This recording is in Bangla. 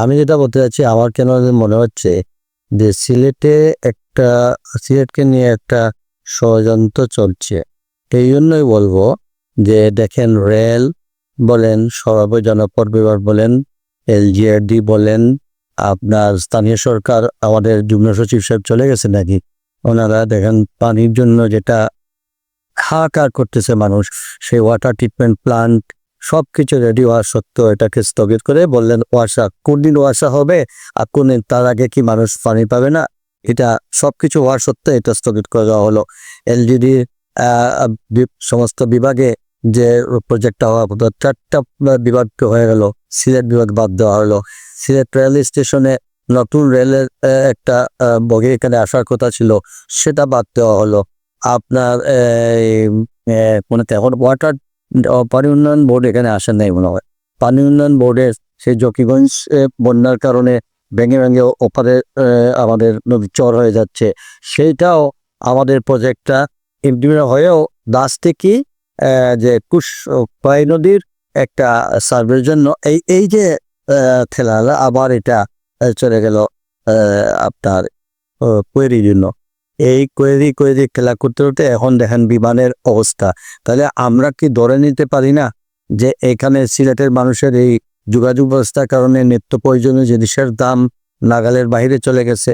আমি যেটা বলতে চাচ্ছি, আমার কেন মনে হচ্ছে যে সিলেটে একটা, সিলেটকে নিয়ে একটা ষড়যন্ত্র চলছে। এই জন্যই বলব যে দেখেন রেল বলেন সরাবে জনপদ বিভাগ বলেন, এলজিআরডি বলেন, আপনার স্থানীয় সরকার, আমাদের যুগ্ম সচিব সাহেব চলে গেছে নাকি? ওনারা দেখেন পানির জন্য যেটা হাহাকার করতেছে মানুষ, সেই ওয়াটার ট্রিটমেন্ট প্লান্ট সব কিছু রেডি হওয়া সত্ত্বেও এটাকে স্থগিত করে বললেন, ওয়াসা, কোন দিন ওয়াসা হবে আর কোন দিন তার আগে কি মানুষ পানি পাবে না? এটা সব কিছু হওয়ার সত্ত্বেও এটা স্থগিত করে দেওয়া হলো। এলজিডি সমস্ত বিভাগে যে প্রজেক্টটা হওয়া কথা চারটা বিভাগ হয়ে গেল, সিলেট বিভাগ বাদ দেওয়া হলো। সিলেট রেল স্টেশনে নতুন রেলের একটা বগি এখানে আসার কথা ছিল, সেটা বাদ দেওয়া হলো। আপনার মানে এখন ওয়াটার পানি উন্নয়ন বোর্ড এখানে আসে নাই মনে হয়। পানি উন্নয়ন বোর্ডের সেই জকিগঞ্জ বন্যার কারণে ভেঙে ভেঙে ওপারে আমাদের নদী চর হয়ে যাচ্ছে। সেইটাও আমাদের প্রজেক্টটা ইমপ্লিমেন্ট হয়েও দাস থেকে যে কুশ কয় নদীর একটা সার্ভের জন্য এই এই যে ঠেলালা আবার এটা চলে গেল আপনার কোয়েরির জন্য। এই কোয়েরি কোয়েরি খেলা করতে করতে এখন দেখেন বিমানের অবস্থা। তাহলে আমরা কি ধরে নিতে পারি না যে এখানে সিলেটের মানুষের এই যোগাযোগ ব্যবস্থার কারণে নিত্য প্রয়োজনীয় জিনিসের দাম নাগালের বাহিরে চলে গেছে?